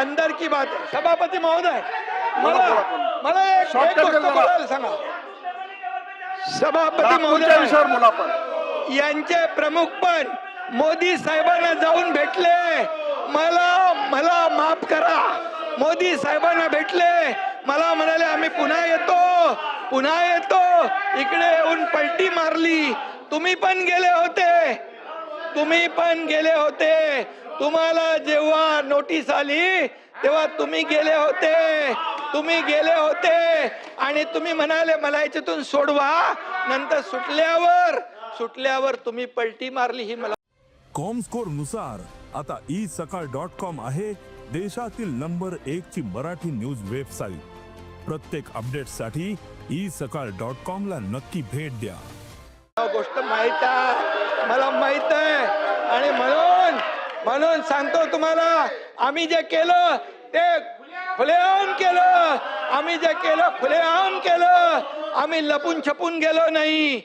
अंदर की बात आहे सभापती महोदय मला. मला एक- एक Shortcut गोष्ट करा. बोलायला सांगा. सभापती महोदय यांचे प्रमुख पण मोदी साहेबांना जाऊन भेटले. मला मला माफ करा. मोदी साहेबांना भेटले. मला म्हणाले आम्ही पुन्हा येतो. पुन्हा येतो. इकडे येऊन पलटी मारली. तुम्ही पण गेले होते. तुम्ही पण गेले होते. तुम्हाला जेव्हा नोटीस आली तेव्हा तुम्ही गेले होते. तुम्ही गेले होते. आणि तुम्ही म्हणाले मला याच्यातून सोडवा. नंतर सुटल्यावर सुटल्यावर तुम्ही पलटी मारली ही मला कॉमस्कोरनुसार आता ई सकाळ डॉट कॉम आहे देशातील नंबर एक ची मराठी न्यूज वेबसाईट. प्रत्येक अपडेटसाठी ई सकाळ डॉट कॉम ला नक्की भेट द्या. गोष्ट माहीत आहे. मला माहीत आहे. म्हणून सांगतो तुम्हाला आम्ही जे केलं ते खुलेआम केलं. आम्ही जे केलं खुलेआम केलं. आम्ही लपून छपून गेलो नाही.